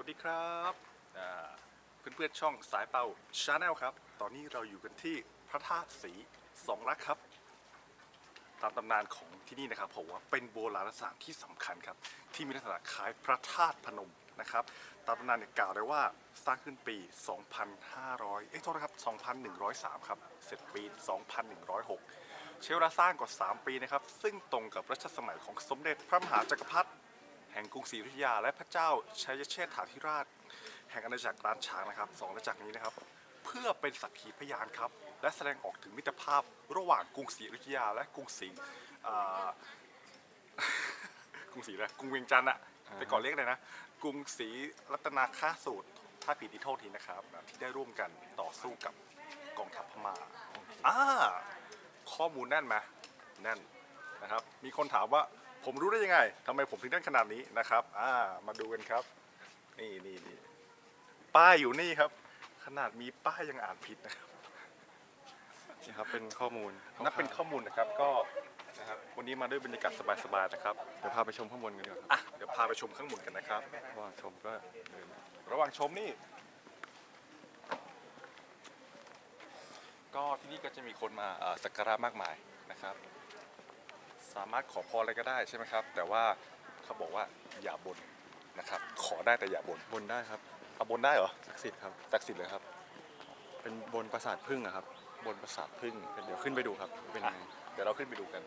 วัสดีครับเพื่อนๆช่องสายเป่าชาแนลครับ ตอนนี้เราอยู่กันที่พระธาตุสีสองรักครับ ตามตำนานของที่นี่นะครับผมว่าเป็นโบราณสถานที่สำคัญครับ ที่มีลักษณะคล้ายพระธาตุพนมนะครับ ตามตำนานเนี่ยกล่าวไว้ว่าสร้างขึ้นปี 2,500 เอ้ยโทษนะครับ 2,103 ครับ เสร็จปี 2,106 ใช้เวลาสร้างกว่า 3 ปีนะครับ ซึ่งตรงกับรัชสมัยของสมเด็จพระมหาจักรพรรดิ แห่งกรุงศรีอยุธยา และพระเจ้าชัยเชษฐาธิราช แห่งอาณาจักรล้านช้างนะครับสองอาณาจักรนี้นะครับ เพื่อเป็นสักขีพยานครับ และแสดงออกถึงมิตรภาพระหว่างกรุงศรีอยุธยา และกรุงศรีอ่ากรุงศรีนะกรุงเวียงจันทร์อะแต่ก่อนเรียกอะไรนะ กรุงศรีรัตนาค่าสูตรถ้าผิดที่โทษทีนะครับที่ได้ร่วมกันต่อสู้กับกองทัพพม่าอ่าข้อมูลแน่นไหมแน่นนะครับ มีคนถามว่า ผมรู้ได้ยังไงทำไมผมถึงแน่นขนาดนี้นะครับอ่ามาดูกันครับ นี่นี่นี่ป้ายอยู่นี่ครับ ขนาดมีป้ายยังอ่านผิดนะครับนี่ครับเป็นข้อมูลนับเป็นข้อมูลนะครับก็นะครับวันนี้มาด้วยบรรยากาศสบายๆนะครับเดี๋ยวพาไปชมข้างบนกันดีกว่าครับอะเดี๋ยวพาไปชมข้างบนกันนะครับ ระหว่างชมก็เดินระหว่างชมนี่ ก็ที่นี่ก็จะมีคนมาเอ่อสักการะมากมายนะครับ สามารถขอพรอะไรก็ได้ใช่ไหมครับ แต่ว่าเขาบอกว่าอย่าบนนะครับ ขอได้แต่อย่าบนบนได้ครับเอาบนได้เหรอศักดิ์สิทธิ์ครับ ศักดิ์สิทธิ์เลยครับ เป็นบนปราสาทพึ่งอะครับบนปราสาทพึ่งเดี๋ยวขึ้นไปดูครับว่าเป็นยังไงเดี๋ยวเราขึ้นไปดูกัน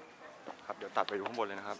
ครับเดี๋ยวตัดไปดูข้างบนเลยนะครับ